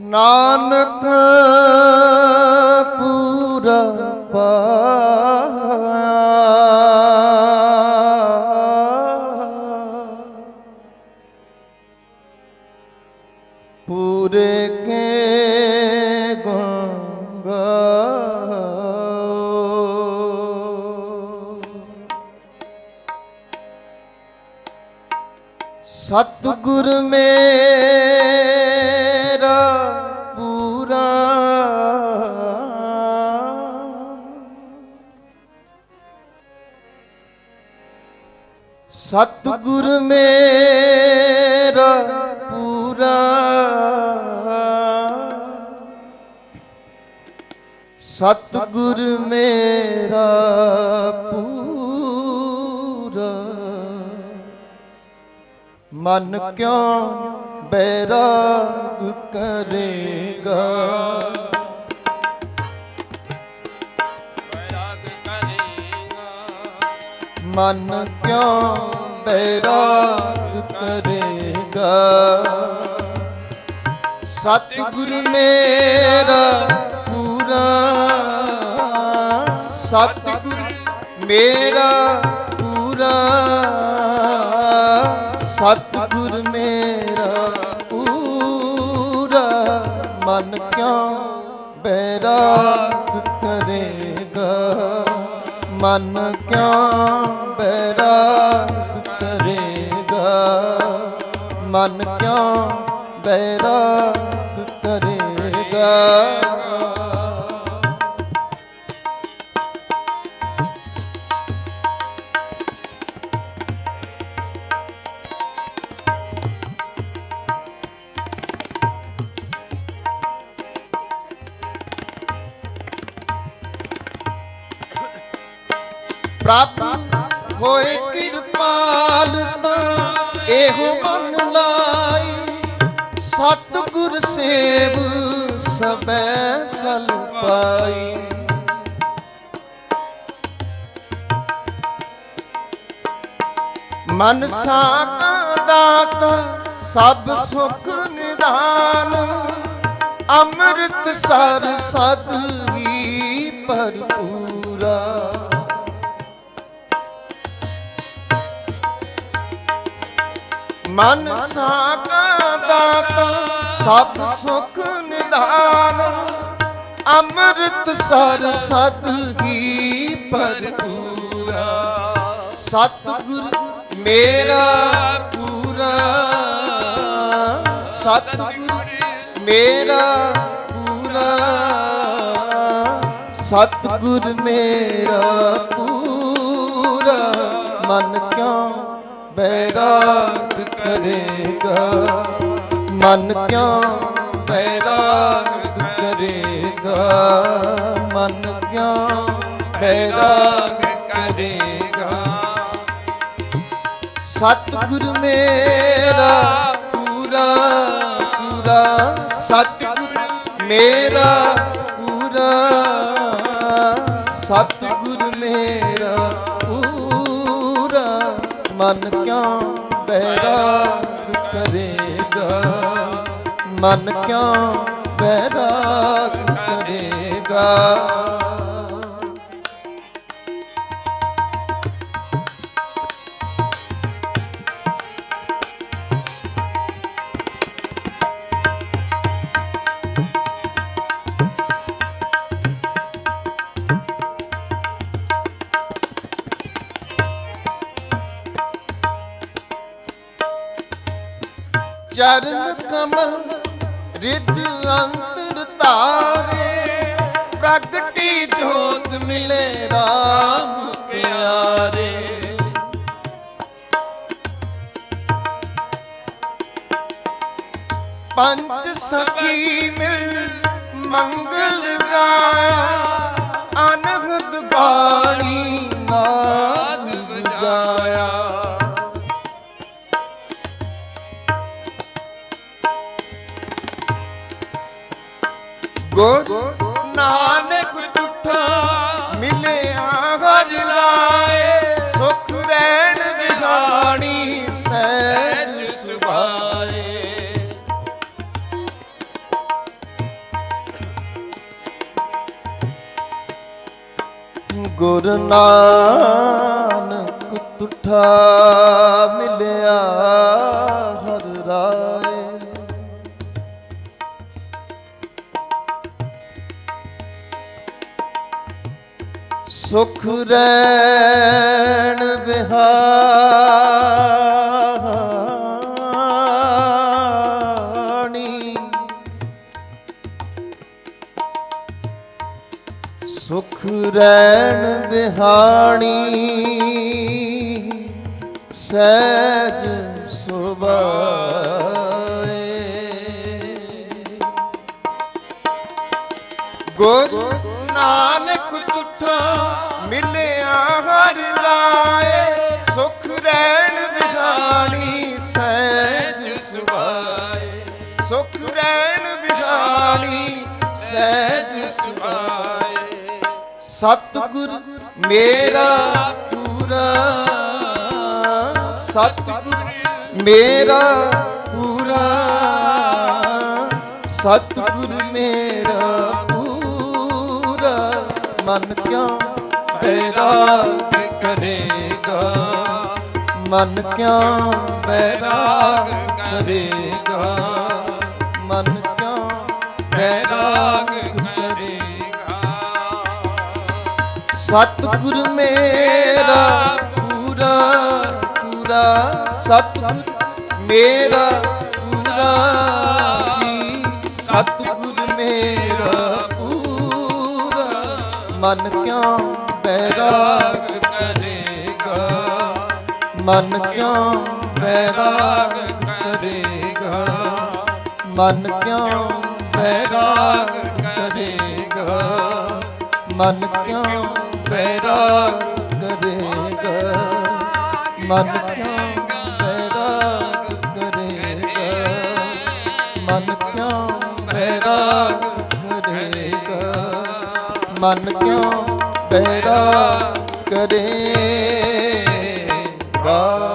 ਨਾਨਕ ਪੂਰਾ ਪੂਰੇ ਕੇ ਗੁਣ ਗਾਓ ਸਤਿਗੁਰ ਸਤਿਗੁਰ ਮੇਰਾ ਪੂਰਾ। ਸਤਿਗੁਰ ਮੇਰਾ ਪੂਰਾ। ਮਨ ਕਿਉਂ ਬੈਰਾਗ ਕਰੇਗਾ? ਮਨ ਕਿਉਂ ਬੈਰਾਗ ਕਰੇਗਾ? ਸਤਿਗੁਰ ਮੇਰਾ ਪੂਰਾ, ਸਤਿਗੁਰ ਮੇਰਾ ਪੂਰਾ, ਸਤਿਗੁਰ ਮੇਰਾ ਪੂਰਾ, ਮਨ ਕਿਉਂ ਬੈਰਾਗ ਕਰੇਗਾ? ਮਨ ਕਿਉਂ ਬੈਰਾਗ ਕਰੇਗਾ? ਮਨ ਕਿਉਂ ਬੈਰਾਗ ਕਰੇਗਾ? ਪ੍ਰਭ ਹੋਏ ਕਿਰਪਾਲ ਤਾਂ ਇਹੋ ਮਨ ਲਾਈ। ਸਤਿਗੁਰ ਸੇਵ ਸਬੈ ਫਲ ਪਾਈ। ਮਨ ਸਾਕਾ ਦਾਤ ਸਭ ਸੁਖ ਨਿਦਾਨ। ਅੰਮ੍ਰਿਤ ਸਰ ਸਦ ਹੀ ਭਰਪੂਰਾ। ਮਨ ਸਾਕਾ ਦਾਤਾ, ਸਭ ਸੁਖ ਨਿਦਾਨ ਅੰਮ੍ਰਿਤ ਸਰ ਸਦ ਹੀ ਭਰਪੂਰਾ ਸਤਿਗੁਰ ਮੇਰਾ ਪੂਰਾ। ਸਤਿਗੁਰ ਮੇਰਾ ਪੂਰਾ। ਸਤਿਗੁਰ ਮੇਰਾ ਪੂਰਾ। ਮਨ ਕਿਉਂ ਬੈਰਾਗ ਕਰੇਗਾ। ਮਨ ਕਿਉਂ ਬੈਰਾਗ ਕਰੇਗਾ? ਮਨ ਕਿਉਂ ਬੈਰਾਗ ਕਰੇਗਾ? ਸਤਿਗੁਰ ਮੇਰਾ ਪੂਰਾ ਪੂਰਾ। ਸਤਿਗੁਰ ਮੇਰਾ ਪੂਰਾ। ਸਤਿਗੁਰ ਮਨ ਕਿਉਂ ਬੈਰਾਗ ਕਰੇਗਾ? ਮਨ ਕਿਉਂ ਬੈਰਾਗ ਕਰੇਗਾ? ਚਰਨ ਕਮਲ ਰਿਦ ਅੰਤਰ ਤਾਰੇ, ਪ੍ਰਗਟੀ ਜੋਤ ਮਿਲੇ RAM ਪਿਆਰੇ। ਪੰਜ ਸਖੀ ਮਿਲ ਮੰਗਲ ਗਾਇਆ, ਅਨਹਦ ਬਾਣੀ ਨਾਦ ਗੁਰ ਨਾਨਕ ਤੁਠਾ ਮਿਲਿਆ ਹਰ ਲਾਏ ਸੁਖ ਰਹਿਣ ਨਾਨਕ ਮਿਲਿਆ ਹਰ ਰਾਏ। ਸੁਖ ਰੈਣ ਬਿਹਾਣੀ ਸੁਖ ਰੈਣ ਬਿਹਾਣੀ ਸਹਿਜ ਸੁਭਾਏ। ਗੁਰ ਨਾਨਕ ਤੁਠਾ ਮਿਲਿਆ ਹਰ ਲਾਏ, ਸੁਖ ਰਹਿਣ ਬਿਗਾਣੀ ਸਹਿਜ ਸੁਭਾਏ। ਸੁਖ ਰਹਿਣ ਬਿਗਾਣੀ ਸਹਿਜ ਸੁਭਾਏ। ਸਤਿਗੁਰ ਮੇਰਾ ਪੂਰਾ, ਸਤਿਗੁਰ ਮੇਰਾ ਪੂਰਾ, ਸਤਿਗੁਰ ਮੇਰਾ ਮਨ ਕਿਉਂ ਬੈਰਾਗ ਕਰੇਗਾ? ਮਨ ਕਿਉਂ ਬੈਰਾਗ ਕਰੇਗਾ? ਮਨ ਕਿਉਂ ਬੈਰਾਗ ਕਰੇਗਾ? ਸਤਿਗੁਰ ਮੇਰਾ ਪੂਰਾ ਪੂਰਾ ਸਤਿਗੁਰ ਮੇਰਾ ਪੂਰਾ ਮਨ ਕਿਉਂ ਬੈਰਾਗ ਕਰੇਗਾ? ਮਨ ਕਿਉਂ ਬੈਰਾਗ ਕਰੇਗਾ? ਮਨ ਕਿਉਂ ਬੈਰਾਗ ਕਰੇਗਾ? ਮਨ ਕਿਉਂ ਬੈਰਾਗ ਕਰੇਗਾ? ਮਨ ਕਿਉਂ ਬੈਰਾਗ ਕਰੇਗਾ? ਮਨ ਕਿਉਂ ਬੈਰਾਗ ਕਰੇਗਾ? Bye.